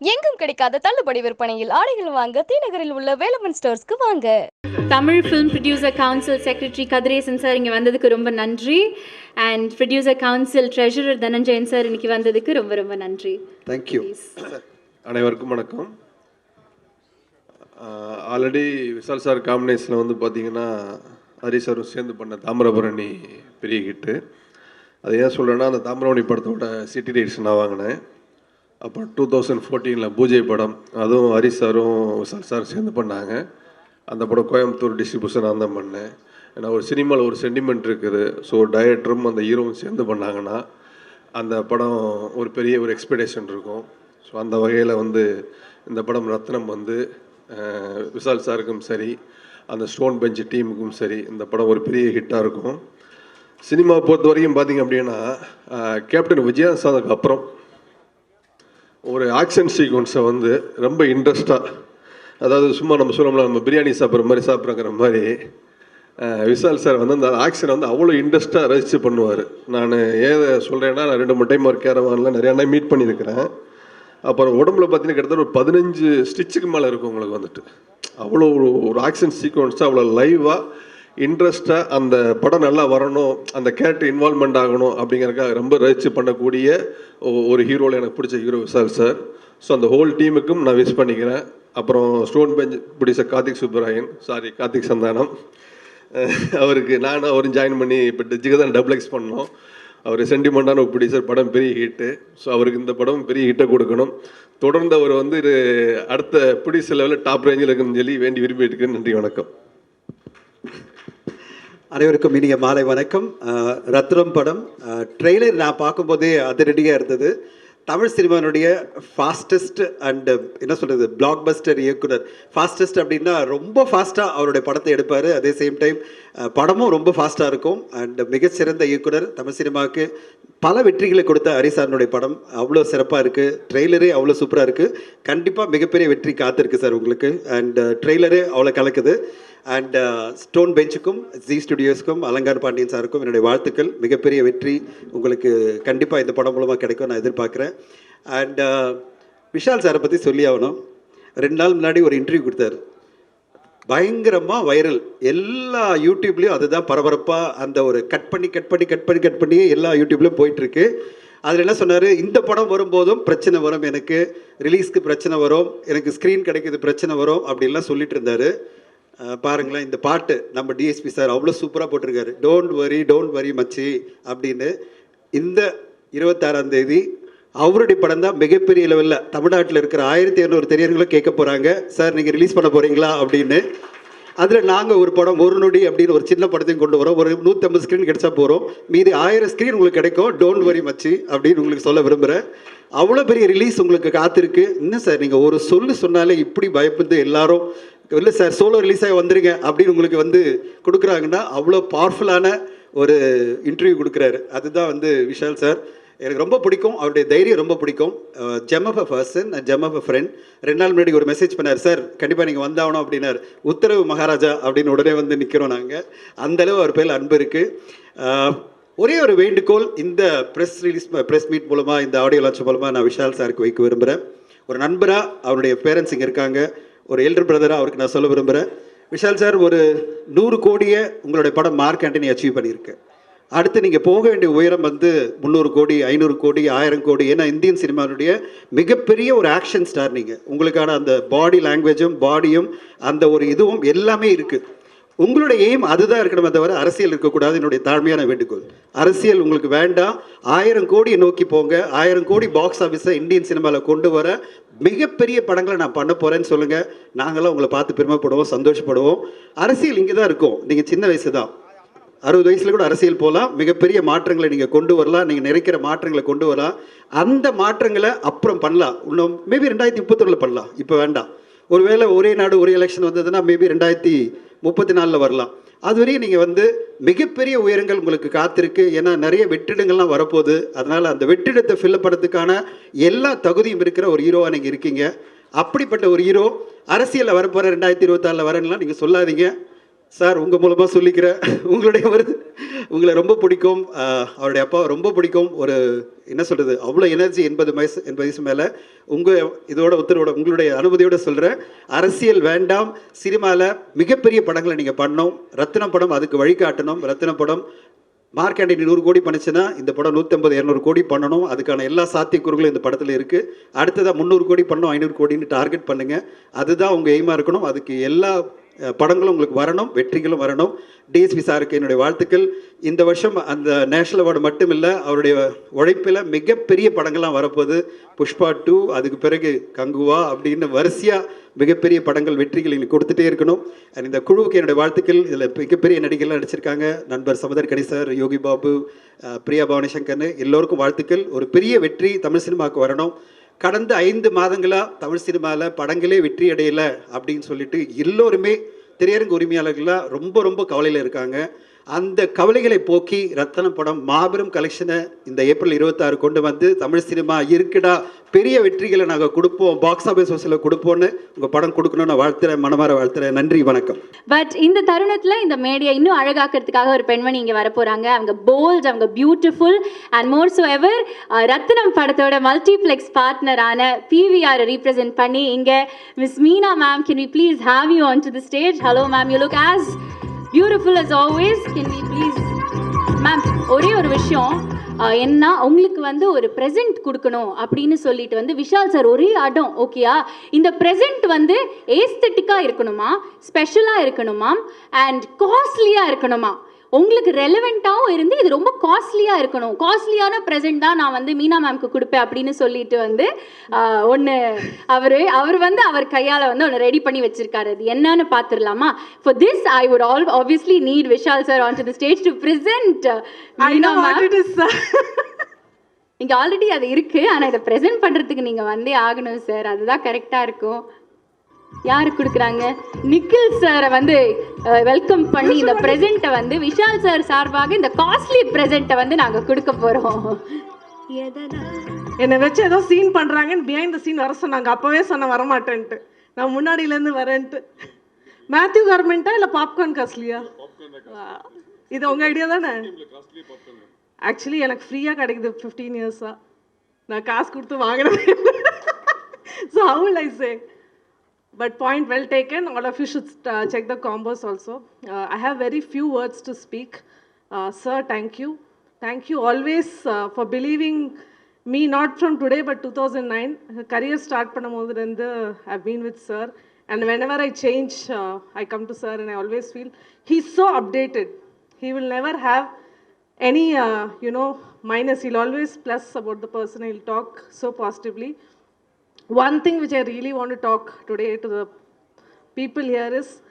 எங்கும் கிடைக்காத தள்ளுபடி விற்பனையில் ஆடைகள் வாங்க தீநகரில் உள்ள வேலமன் ஸ்டோர்ஸ்க்கு வாங்க. Tamil film producer council secretary Kathiresan sir இங்கே வந்ததுக்கு ரொம்ப நன்றி. And producer council treasurer Dhananjayan sir இன்னைக்கு வந்ததுக்கு ரொம்ப ரொம்ப நன்றி. தேங்க்யூ அனைவருக்கும் வணக்கம். ஆல்ரெடி விசால் சார் காம்பினேஷனில் வந்து பார்த்தீங்கன்னா ஹரி சாரும் சேர்ந்து பண்ண தாமிரபரணி பெரிய ஹிட்டு அது ஏன் சொல்கிறேன்னா அந்த தாமிரபரணி படத்தோட சிட்டி ரைட்ஸ் நான் வாங்கினேன். அப்புறம் டூ தௌசண்ட் ஃபோர்டீனில் பூஜை படம் அதுவும் ஹரி சாரும் சார் சார் சேர்ந்து பண்ணாங்க. அந்த படம் கோயம்புத்தூர் டிஸ்ட்ரிபியூஷன் நான் தான் பண்ணேன். ஏன்னா ஒரு சினிமாவில் ஒரு சென்டிமெண்ட் இருக்குது. ஸோ டைரக்டரும் அந்த ஹீரோவும் சேர்ந்து பண்ணாங்கன்னா அந்த படம் ஒரு பெரிய ஒரு எக்ஸ்பெக்டேஷன் இருக்கும். ஸோ அந்த வகையில் வந்து இந்த படம் ரத்னம் வந்து விசால் விஷால் சாருக்கும் சரி அந்த ஸ்டோன் பெஞ்ச் டீமுக்கும் சரி இந்த படம் ஒரு பெரிய ஹிட்டாக இருக்கும். சினிமா பொறுத்த வரைக்கும் பார்த்திங்க அப்படின்னா கேப்டன் கேப்டன் விஜயசாதுக்கு அப்புறம் ஒரு ஆக்ஷன் சீக்வன்ஸை வந்து ரொம்ப இன்ட்ரெஸ்டாக அதாவது சும்மா நம்ம சொல்லணும்ல நம்ம பிரியாணி சாப்பிட்ற மாதிரி சாப்பிட்றங்கிற மாதிரி விசால் விஷால் சார் வந்து அந்த ஆக்ஷனை வந்து அவ்வளோ இன்ட்ரெஸ்ட்டாக ரசித்து பண்ணுவார். நான் ஏதை சொல்கிறேன்னா நான் ரெண்டு மூணு டைம் ஒரு கேரவானில் நிறையா டைம் மீட் பண்ணியிருக்கிறேன். அப்புறம் உடம்புல பார்த்தீங்கன்னா கிட்டத்தட்ட ஒரு பதினஞ்சு ஸ்டிச்சுக்கு மேலே இருக்கும் உங்களுக்கு வந்துட்டு. அவ்வளோ ஒரு ஒரு ஆக்ஷன் சீக்வன்ஸாக அவ்வளோ லைவாக இன்ட்ரெஸ்ட்டாக அந்த படம் நல்லா வரணும் அந்த கேரக்டர் இன்வால்மெண்ட் ஆகணும் அப்படிங்கிறதுக்காக ரொம்ப ரசித்து பண்ணக்கூடிய ஒரு ஹீரோவில் எனக்கு பிடிச்ச ஹீரோ விசால் சார் ஸோ அந்த ஹோல் டீமுக்கும் நான் விஷ் பண்ணிக்கிறேன். அப்புறம் ஸ்டோன் பெஞ்ச் பிடிச்ச கார்த்திக் சுப்பராயன். சாரி கார்த்திக் சந்தானம். அவருக்கு நானும் அவரும் ஜாயின் பண்ணி இப்போ ஜிகதான் டபுள் எக்ஸ் பண்ணோம். அவர் சென்டிமெண்டான ஒரு ப்ரொடியூசர் படம் பெரிய ஹிட்டு ஸோ அவருக்கு இந்த படம் பெரிய ஹிட்டை கொடுக்கணும். தொடர்ந்து அவர் வந்து இது அடுத்த ப்ரொடியூசர் லெவலில் டாப் ரேஞ்சில் இருக்குன்னு சொல்லி வேண்டி விரும்பி இருக்கேன் நன்றி வணக்கம். அனைவருக்கும் இனிய மாலை வணக்கம். ரத்ரம் ரத்னம் படம். ட்ரெய்லர் நான் பார்க்கும்போதே அதிரடியாக இருந்தது. தமிழ் சினிமானுடைய ஃபாஸ்டஸ்ட் அண்டு என்ன சொல்கிறது பிளாக் பஸ்டர் இயக்குனர். ஃபாஸ்டஸ்ட் அப்படின்னா ரொம்ப ஃபாஸ்ட்டாக அவருடைய படத்தை எடுப்பார். அதே சேம் டைம் படமும் ரொம்ப ஃபாஸ்ட்டாக இருக்கும். அண்டு மிகச்சிறந்த இயக்குனர் தமிழ் சினிமாவுக்கு பல வெற்றிகளை கொடுத்த ஹரிசாரனுடைய படம். அவ்வளோ சிறப்பாக இருக்குது ட்ரெய்லரே அவ்வளோ சூப்பராக இருக்குது கண்டிப்பாக மிகப்பெரிய வெற்றி காத்திருக்கு சார் உங்களுக்கு. அண்டு ட்ரெய்லரே அவ்வளோ கலக்குது. அண்ட் ஸ்டோன் பெஞ்சுக்கும் ஜி ஸ்டுடியோஸ்க்கும் அலங்கார் பாண்டியன் சாருக்கும் என்னுடைய வாழ்த்துக்கள். மிகப்பெரிய வெற்றி உங்களுக்கு கண்டிப்பாக இந்த படம் மூலமாக கிடைக்கும் நான் எதிர்பார்க்குறேன். அண்ட் uh, விஷால் சாரை பற்றி சொல்லி ஆகணும். ரெண்டு நாள் முன்னாடி ஒரு இன்டர்வியூ கொடுத்தாரு. பயங்கரமாக வைரல். எல்லா யூடியூப்லேயும் அதுதான் பரபரப்பாக அந்த ஒரு கட் பண்ணி கட் பண்ணி கட் பண்ணி கட் பண்ணி எல்லா யூடியூப்லேயும் போயிட்டுருக்கு. அதில் என்ன சொன்னார்? இந்த படம் வரும்போதும் பிரச்சனை வரும் எனக்கு. ரிலீஸ்க்கு பிரச்சனை வரும். எனக்கு ஸ்க்ரீன் கிடைக்கிறது பிரச்சனை வரும் அப்படின்லாம் சொல்லிட்டு இருந்தார். பாருங்களேன் இந்த பாட்டு நம்ம டிஎஸ்பி சார் அவ்வளோ சூப்பராக போட்டிருக்காரு. டோன்ட் வரி டோன்ட் வரி மச்சி அப்படின்னு இந்த இருபத்தாறாம் தேதி அவருடைய படம் தான் மிகப்பெரிய லெவலில் தமிழ்நாட்டில் இருக்கிற ஆயிரத்தி இரநூறு தெரியர்களும் கேட்க போகிறாங்க சார் நீங்கள் ரிலீஸ் பண்ண போகிறீங்களா அப்படின்னு. அதில் நாங்கள் ஒரு படம் ஒரு நொடி அப்படின்னு ஒரு சின்ன படத்தையும் கொண்டு வரோம். ஒரு நூற்றம்பது ஸ்க்ரீன் கிடைச்சா போகிறோம் மீதி ஆயிரம் ஸ்க்ரீன் உங்களுக்கு கிடைக்கும். டோன்ட் வரி மச்சி அப்படின்னு உங்களுக்கு சொல்ல விரும்புகிறேன் அவ்வளோ பெரிய ரிலீஸ் உங்களுக்கு காத்திருக்கு. இன்னும் சார் நீங்கள் ஒரு சொல்லு சொன்னாலே இப்படி பயப்படுது எல்லாரும். இல்லை சார் சோலோ ரிலீஸ் ஆகி வந்துருங்க அப்படின்னு உங்களுக்கு வந்து கொடுக்குறாங்கன்னா அவ்வளோ பவர்ஃபுல்லான ஒரு இன்டர்வியூ கொடுக்குறாரு. அதுதான் வந்து விஷால் சார். எனக்கு ரொம்ப பிடிக்கும். அவருடைய தைரியம் ரொம்ப பிடிக்கும். Gem of a person gem of a friend ரெண்டு நாள் முன்னாடி ஒரு மெசேஜ் பண்ணார் சார் கண்டிப்பாக நீங்கள் வந்தாகணும் அப்படின்னார். உத்தரவு மகாராஜா அப்படின்னு உடனே வந்து நிற்கிறோம் நாங்கள் அந்தளவு அவர் பேரில் அன்பு இருக்குது ஒரே ஒரு வேண்டுகோள் இந்த ப்ரெஸ் ரிலீஸ் ப்ரெஸ் மீட் மூலமாக இந்த ஆடியோ லான்ச் மூலமாக நான் விஷால் சாருக்கு வைக்க விரும்புகிறேன் ஒரு நண்பராக அவருடைய பேரண்ட்ஸ் இங்கே இருக்காங்க. ஒரு எல்டர் பிரதராக அவருக்கு நான் சொல்ல விரும்புகிறேன் விஷால் சார் ஒரு நூறு கோடியை உங்களுடைய படம் மார்க் ஆண்டனி அச்சீவ் பண்ணியிருக்கு. அடுத்து நீங்கள் போக வேண்டிய உயரம் வந்து முந்நூறு கோடி ஐநூறு கோடி ஆயிரம் கோடி ஏன்னா இந்தியன் சினிமாவுடைய மிகப்பெரிய ஒரு ஆக்ஷன் ஸ்டார் நீங்கள் உங்களுக்கான அந்த பாடி லாங்குவேஜும் பாடியும் அந்த ஒரு இதுவும் எல்லாமே இருக்குது உங்களுடைய எய்ம் அதுதான் இருக்கணுமே தவிர அரசியல் இருக்கக்கூடாது. என்னுடைய தாழ்மையான வேண்டுகோள். அரசியல் உங்களுக்கு வேண்டாம். ஆயிரம் கோடியை நோக்கி போங்க. ஆயிரம் கோடி பாக்ஸ் ஆஃபீஸை இந்தியன் சினிமாவில் கொண்டு வர மிகப்பெரிய படங்களை நான் பண்ண போகிறேன்னு சொல்லுங்கள் நாங்களாம் உங்களை பார்த்து பெருமைப்படுவோம் சந்தோஷப்படுவோம். அரசியல் இங்கே தான் இருக்கும். நீங்கள் சின்ன வயசு தான் அறுபது வயசுல கூட அரசியல் போகலாம் மிகப்பெரிய மாற்றங்களை நீங்கள் கொண்டு வரலாம். நீங்கள் நிறைக்கிற மாற்றங்களை கொண்டு வரலாம். அந்த மாற்றங்களை அப்புறம் பண்ணலாம். இன்னும் மேபி ரெண்டாயிரத்தி முப்பத்தொன்னில் பண்ணலாம். இப்போ வேண்டாம். ஒருவேளை ஒரே நாடு ஒரே எலெக்ஷன் வந்ததுன்னா மேபி ரெண்டாயிரத்தி முப்பத்தி நாலில் வரலாம். அதுவரையும் நீங்கள் வந்து மிகப்பெரிய உயரங்கள் உங்களுக்கு காத்திருக்கு. ஏன்னா நிறைய வெற்றிடங்கள்லாம் வரப்போகுது. அதனால் அந்த வெற்றிடத்தை ஃபில்அப் பண்ணுறதுக்கான எல்லா தகுதியும் இருக்கிற ஒரு ஹீரோவாக நீங்கள் இருக்கீங்க. அப்படிப்பட்ட ஒரு ஹீரோ அரசியலில் வரப்போகிற ரெண்டாயிரத்தி இருபத்தாறில் வரேன்லாம் நீங்கள் சொல்லாதீங்க. சார் உங்கள் மூலமாக சொல்லிக்கிறேன். உங்களுடைய ஒரு உங்களை ரொம்ப பிடிக்கும். அவருடைய அப்பா ரொம்ப பிடிக்கும். ஒரு என்ன சொல்கிறது அவ்வளோ எனர்ஜி எண்பது வயசு எண்பது வயசு மேலே. உங்கள் இதோட உத்தரவோட உங்களுடைய அனுமதியோடு சொல்கிறேன் அரசியல் வேண்டாம். சினிமாவில் மிகப்பெரிய படங்களை நீங்கள் பண்ணணும். ரத்தினம் படம் அதுக்கு வழிகாட்டணும் ரத்தினம் படம் மார்க்கண்டி நூறு கோடி பண்ணிச்சுன்னா இந்த படம் நூற்றம்பது இரநூறு கோடி பண்ணணும். அதுக்கான எல்லா சாத்தியக்கூறுகளும் இந்த படத்தில் இருக்குது அடுத்ததாக முந்நூறு கோடி பண்ணணும் ஐநூறு கோடின்னு டார்கெட் பண்ணுங்கள் அதுதான் உங்கள் எய்மாக இருக்கணும். அதுக்கு எல்லா படங்களும் உங்களுக்கு வரணும் வெற்றிகளும் வரணும். டிஎஸ்பி சாருக்கு என்னுடைய வாழ்த்துக்கள். இந்த வருஷம் அந்த நேஷனல் அவார்டு மட்டும் இல்லை அவருடைய உழைப்பில் மிகப்பெரிய படங்கள்லாம் வரப்போகுது. புஷ்பா டூ அதுக்கு பிறகு கங்குவா அப்படின்னு வரிசையாக மிகப்பெரிய படங்கள் வெற்றிகள் எங்களுக்கு கொடுத்துட்டே இருக்கணும். அண்ட் இந்த குழுவுக்கு என்னுடைய வாழ்த்துக்கள். இதில் மிகப்பெரிய நடிகர்கள்லாம் நடிச்சிருக்காங்க. நண்பர் சமுதர் கணி சார் யோகி பாபு பிரியா பவானிசங்கர்னு எல்லோருக்கும் வாழ்த்துக்கள். ஒரு பெரிய வெற்றி தமிழ் சினிமாவுக்கு வரணும். கடந்த ஐந்து மாதங்களாக தமிழ் சினிமாவில் படங்களே வெற்றி அடையலை அப்படின்னு சொல்லிட்டு எல்லோருமே திரையரங்கு உரிமையாளர்களாக ரொம்ப ரொம்ப கவலையில் இருக்காங்க. அந்த கவலைகளை போக்கி ரத்தன படம் மாபெரும் கலெக்ஷனை இந்த ஏப்ரல் இருபத்தாறு கொண்டு வந்து தமிழ் சினிமா இருக்குடா பெரிய வெற்றிகளை நாங்கள் கொடுப்போம் பாக்ஸ் ஆஃபீஸ் வசூலில் கொடுப்போம்னு உங்கள் படம் கொடுக்கணும்னு வாழ்த்துறேன் மனமார வாழ்த்துறேன். நன்றி வணக்கம். பட் இந்த தருணத்தில் இந்த மேடையை இன்னும் அழகாக்கிறதுக்காக ஒரு பெண்மணி இங்கே வரப்போகிறாங்க அவங்க போல்ட் அவங்க beautiful and more so ever Rathnam படத்தோட மல்டிப்ளெக்ஸ் பார்ட்னரான பிவிஆர் ரீப்ரசென்ட் பண்ணி இங்கே miss Meena ma'am can we please have you on to the stage hello ma'am you look as beautiful as always can we please ma'am ஒரே ஒரு விஷயம். என்ன உங்களுக்கு வந்து ஒரு ப்ரெசென்ட் கொடுக்கணும் அப்படின்னு சொல்லிட்டு வந்து விஷால் சார் ஒரே அடம் ஓகேயா இந்த ப்ரெசென்ட் வந்து ஏஸ்தட்டிக்காக இருக்கணுமா? ஸ்பெஷலாக இருக்கணுமா? அண்ட் காஸ்ட்லியாக இருக்கணுமா? உங்களுக்கு ரெலவெண்ட்டாகவும் இருந்து இது ரொம்ப காஸ்ட்லியாக இருக்கணும். காஸ்ட்லியான ப்ரெசென்ட் தான் நான் வந்து மீனா மேம்க்கு கொடுப்பேன் அப்படின்னு சொல்லிட்டு வந்து ஒன்று அவர் அவர் வந்து அவர் கையால் வந்து ஒன்று ரெடி பண்ணி வச்சிருக்காரு. அது என்னன்னு பார்த்துடலாமா for this I would all obviously need Vishal sir on to the stage to present is, sir. இங்கே ஆல்ரெடி அது இருக்கு. ஆனால் இதை ப்ரெசென்ட் பண்ணுறதுக்கு நீங்கள் வந்தே ஆகணும் சார் அதுதான் கரெக்டாக இருக்கும். யாரு கொடுக்குறாங்க? நிக்கில் சாரை வந்து வெல்கம் பண்ணி இந்த ப்ரெசென்ட்டை வந்து விஷால் சார் சார்பாக இந்த காஸ்ட்லி ப்ரெசென்ட்டை வந்து நாங்கள் கொடுக்க போகிறோம் என்னை வச்சு ஏதோ சீன் பண்றாங்கன்னு பிஹைண்ட் த சீன் வர சொன்னாங்க. அப்பவே சொன்ன வரமாட்டேன்ட்டு. நான் முன்னாடியில இருந்து வரேன்ட்டு. மேத்யூ கார்மெண்ட்டா இல்ல பாப்கார்ன் காஸ்ட்லியா இது உங்க ஐடியா தானே? ஆக்சுவலி எனக்கு ஃப்ரீயா கிடைக்குது ஃபிஃப்டீன் இயர்ஸா நான் காசு கொடுத்து வாங்கினது so I say? but point well taken. All of you should uh, check the combos also. Uh, I have very few words to speak. Uh, sir, thank you. Thank you always uh, for believing me, not from today, but 2009. Career start panamodu I've been with sir. And whenever I change, uh, I come to sir and I always feel he's so updated. He will never have any, uh, you know, minus. He'll always plus about the person. He'll talk so positively. One thing which I really want to talk today to the people here is,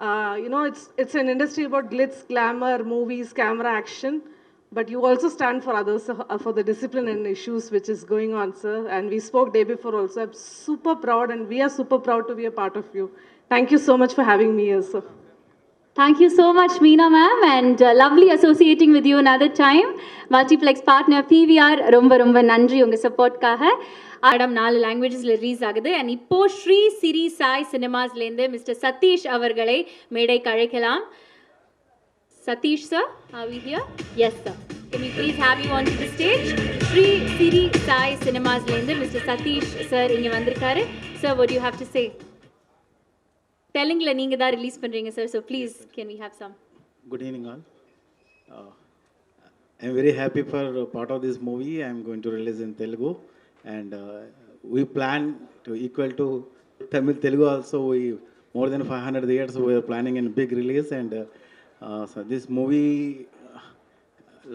uh, you know, it's it's an industry about glitz, glamour, movies, camera action, but you also stand for others uh, for the discipline and issues which is going on, sir. And we spoke day before also. I'm super proud, and we are super proud to be a part of you. Thank you so much for having me here, sir. Thank you so much, Meena ma'am, and uh, lovely associating with you another time. Multiplex partner PVR ரொம்ப ரொம்ப நன்றி உங்கள் சப்போர்ட்காக Adam நாலு லாங்குவேஜஸில் release ஆகுது and இப்போ ஸ்ரீ சிரி சாய் சினிமாஸ்லேருந்து mister Satish அவர்களை மேடை கழைக்கலாம் Sathish sir are we here yes sir can you please have you on the stage Sri Siri Sai சினிமாஸ்லேருந்து mister Satish sir இங்கே வந்திருக்காரு sir what you have to say தெலுங்கில் நீங்கள் தான் ரிலீஸ் பண்ணுறீங்க sir so please can we have some Good evening, all. Uh, I'm very happy for uh, part of this movie. I'm going to release in Telugu, and uh, we plan to equal to Tamil Telugu also. We more than 500 years we are planning a big release, and uh, uh, so this movie. uh,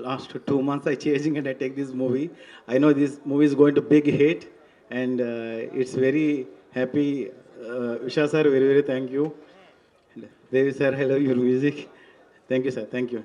Last two months I changing and I take this movie. I know this movie is going to big hit, and uh, it's very happy. uh, Visha sir, very very thank you. Devi sir, I love your music. Thank you, sir. Thank you.